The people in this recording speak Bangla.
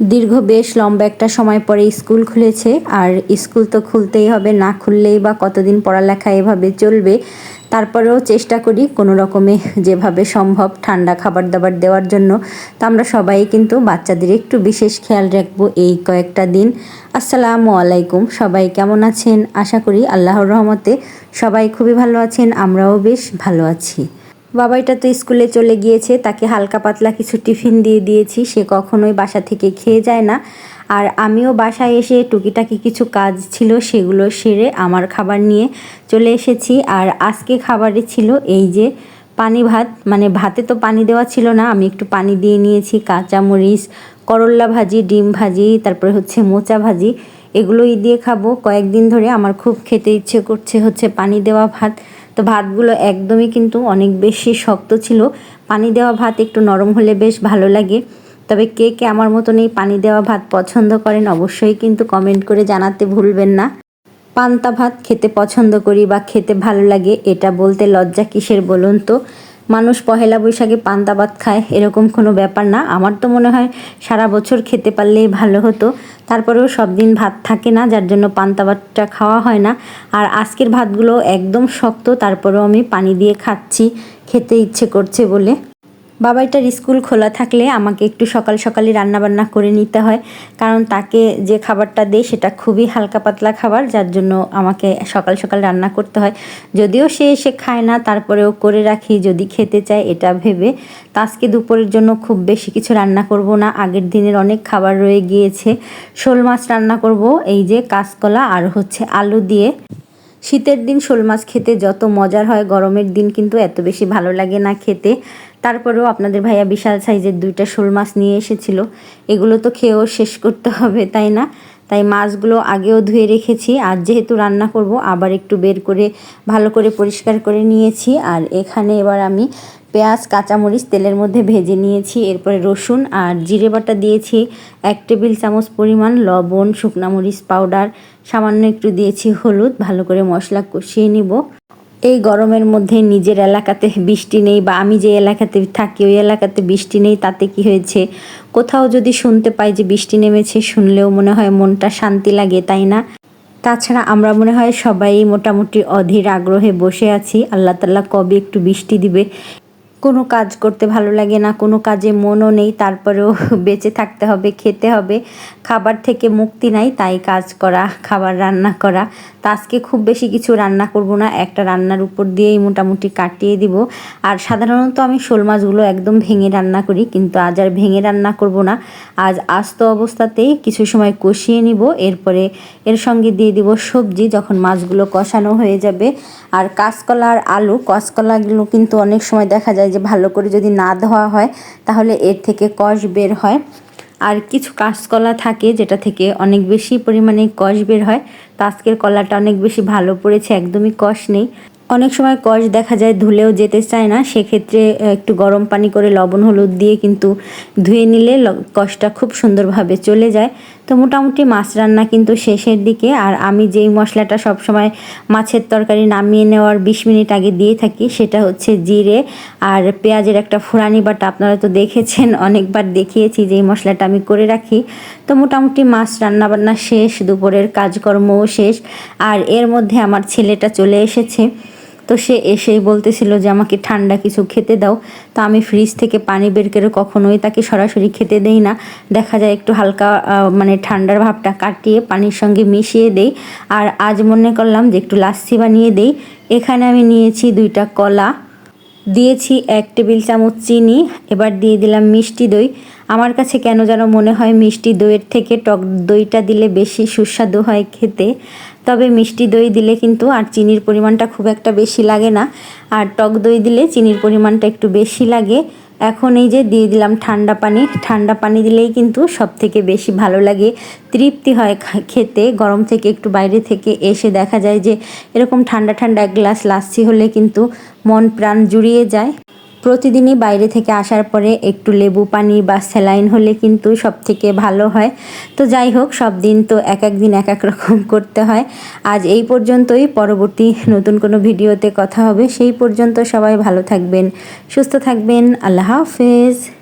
দীর্ঘ বেশ লম্বা একটা সময় পরে স্কুল খুলেছে। আর স্কুল তো খুলতেই হবে, না খুললেই বা কতদিন পড়ালেখা এভাবে চলবে, তারপরেও চেষ্টা করি কোনো রকমে যেভাবে সম্ভব ঠান্ডা খাবার দাবার দেওয়ার জন্য। তো আমরা সবাই কিন্তু বাচ্চাদের একটু বিশেষ খেয়াল রাখব এই কয়েকটা দিন। আসসালামু আলাইকুম, সবাই কেমন আছেন? আশা করি আল্লাহর রহমতে সবাই খুবই ভালো আছেন, আমরাও বেশ ভালো আছি। বাবাইটা তো স্কুলে চলে গিয়েছে, তাকে হালকা পাতলা কিছু টিফিন দিয়ে দিয়েছি, সে কখনোই বাসা থেকে খেয়ে যায় না। আর আমিও বাসায় এসে টুকিটাকি কিছু কাজ ছিল, সেগুলো সেরে আমার খাবার নিয়ে চলে এসেছি। আর আজকে খাবারে ছিল এই যে পানি ভাত মানে ভাতে তো পানি দেওয়া ছিল না, আমি একটু পানি দিয়ে নিয়েছি, কাঁচামরিচ করল্লা ভাজি, ডিম ভাজি, তারপরে হচ্ছে মোচা ভাজি, এগুলোই দিয়ে খাব। কয়েকদিন ধরে আমার খুব খেতে ইচ্ছে করছে হচ্ছে পানি দেওয়া ভাত। তো ভাতগুলো একদমই কিন্তু অনেক বেশি শক্ত ছিল। পানি দেওয়া ভাত একটু নরম হলে বেশ ভালো লাগে। তবে কে কে আমার মতন এই পানি দেওয়া ভাত পছন্দ করেন অবশ্যই কিন্তু কমেন্ট করে জানাতে ভুলবেন না। পান্তা ভাত খেতে পছন্দ করি বা খেতে ভালো লাগে, এটা বলতে লজ্জা কিসের বলুন তো? মানুষ পহেলা বৈশাখে পান্তা ভাত খায়, এরকম কোনো ব্যাপার না। আমার তো মনে হয় সারা বছর খেতে পারলেই ভালো হতো। তারপরেও সব দিন ভাত থাকে না, যার জন্য পান্তা ভাতটা খাওয়া হয় না। আর আজকের ভাতগুলো একদম শক্ত, তারপরেও আমি পানি দিয়ে খাচ্ছি, খেতে ইচ্ছে করছে বলে। বাবাইটার স্কুল খোলা থাকলে আমাকে একটু সকাল সকালই রান্নাবান্না করে নিতে হয়, কারণ তাকে যে খাবারটা দেয় সেটা খুবই হালকা পাতলা খাবার, যার জন্য আমাকে সকাল সকাল রান্না করতে হয়। যদিও সে এসে খায় না, তারপরেও করে রাখি, যদি খেতে চায় এটা ভেবে। তা আজকে দুপুরের জন্য খুব বেশি কিছু রান্না করব না, আগের দিনের অনেক খাবার রয়ে গিয়েছে। শোল মাছ রান্না করব, এই যে কাঁচকলা আর হচ্ছে আলু দিয়ে। শীতের দিন শোল মাছ খেতে যত মজার হয়, গরমের দিন কিন্তু এত বেশি ভালো লাগে না খেতে। তারপরেও আপনাদের ভাইয়া বিশাল সাইজের দুইটা শোল মাছ নিয়ে এসেছিল। এগুলো তো খেয়েও শেষ করতে হবে, তাই না? তাই মাছগুলো আগেও ধুয়ে রেখেছি, আর যেহেতু রান্না করব, আবার একটু বের করে ভালো করে পরিষ্কার করে নিয়েছি। আর এখানে এবার আমি পেঁয়াজ, কাঁচামরিচ তেলের মধ্যে ভেজে নিয়েছি, এরপরে রসুন আর জিরে বাটা দিয়েছি, এক টেবিল চামচ পরিমাণ লবণ, শুকনা মরিচ পাউডার, সামান্য একটু দিয়েছি হলুদ, ভালো করে মশলা কষিয়ে নিব। এই গরমের মধ্যে নিজের এলাকাতে বৃষ্টি নেই বা আমি যে এলাকাতে থাকি, ওই এলাকাতে বৃষ্টি নেই, তাতে কি হয়েছে? কোথাও যদি শুনতে পাই যে বৃষ্টি নেমেছে, শুনলেও মনে হয় মনটা শান্তি লাগে, তাই না? তাছাড়া আমরা মনে হয় সবাই মোটামুটি অধীর আগ্রহে বসে আছি, আল্লাহ তাল্লাহ কবে একটু বৃষ্টি দিবে? কোনো কাজ করতে ভালো লাগে না, কোনো কাজে মনও নেই, তারপরেও বেঁচে থাকতে হবে, খেতে হবে। খাবার থেকে মুক্তি নাই, তাই কাজ করা, খাবার রান্না করা। তা আজকে খুব বেশি কিছু রান্না করব না, একটা রান্নার উপর দিয়েই মোটামুটি কাটিয়ে দিব। আর সাধারণত আমি শোল মাছগুলো একদম ভেঙে রান্না করি, কিন্তু আজ আর ভেঙে রান্না করব না। আজ আস্ত অবস্থাতেই কিছু সময় কষিয়ে নিব, এরপরে এর সঙ্গে দিয়ে দিব সবজি, যখন মাছগুলো কষানো হয়ে যাবে। আর কাঁচকলা আর আলু, কাঁচকলাগুলো কিন্তু অনেক সময় দেখা যায় যে ভালো করে যদি না ধোয়া হয়, তাহলে এর থেকে কষ বের হয়। আর কিছু কাঁচকলা থাকে যেটা থেকে অনেক বেশি পরিমাণে কষ বের হয়। তো আজকের কলাটা অনেক বেশি ভালো পড়েছে, একদমই কষ নেই। অনেক সময় কষ দেখা যায় ধুলেও যেতে চায় না, সেক্ষেত্রে একটু গরম পানি করে লবণ হলুদ দিয়ে কিন্তু ধুয়ে নিলে কষটা খুব সুন্দরভাবে চলে যায়। তো মোটামুটি মাছ রান্না কিন্তু শেষের দিকে, আর আমি যেই মশলাটা সবসময় মাছের তরকারি নামিয়ে নেওয়ার বিশ মিনিট আগে দিয়ে থাকি সেটা হচ্ছে জিরে আর পেঁয়াজের একটা ফুরানি বাটা। আপনারা তো দেখেছেন, অনেকবার দেখিয়েছি যে এই মশলাটা আমি করে রাখি। তো মোটামুটি মাছ রান্নাবান্না শেষ, দুপুরের কাজকর্মও শেষ, আর এর মধ্যে আমার ছেলেটা চলে এসেছে। তো সে এসেই বলতেছিল যে, আমাকে ঠান্ডা কিছু খেতে দাও। তো আমি ফ্রিজ থেকে পানি বের করে কখনোই তাকে সরাসরি খেতে দেই না। দেখা যায় একটু হালকা মানে ঠান্ডার ভাবটা কাটিয়ে পানির সঙ্গে মিশিয়ে দেই। আর আজ মনে করলাম যে, একটু লাচ্ছি বানিয়ে দেই। এখানে আমি নিয়েছি দুইটা কলা, দিয়েছি এক টেবিল চামচ চিনি, এবার দিয়ে দিলাম মিষ্টি দই। আমার কাছে কেন যেন মনে হয় মিষ্টি দইয়ের থেকে টক দইটা দিলে বেশি সুস্বাদু হয় খেতে। তবে মিষ্টি দই দিলে কিন্তু আর চিনির পরিমাণটা খুব একটা বেশি লাগে না। আর টক দই দিলে চিনির পরিমাণটা একটু বেশি লাগে। এখন এই যে দিয়ে দিলাম ঠান্ডা পানি। ঠান্ডা পানি দিলেই কিন্তু সব থেকে বেশি ভালো লাগে। তৃপ্তি হয় খেতে। গরম থেকে একটু বাইরে থেকে এসে দেখা যায় যে এরকম ঠান্ডা ঠান্ডা এক গ্লাস লাচ্ছি হলে কিন্তু মন প্রাণ জুড়িয়ে যায়। প্রতিদিনই বাইরে থেকে আসার পরে একটু লেবু পানি বা স্যালাইন হলে কিন্তু সব থেকে ভালো হয়। তো যাই হোক, সব দিন তো এক এক দিন এক এক রকম করতে হয়। আজ এই পর্যন্তই। পরবর্তী নতুন কোনো ভিডিওতে কথা হবে। সেই পর্যন্ত সবাই ভালো থাকবেন, সুস্থ থাকবেন। আল্লাহ হাফেজ।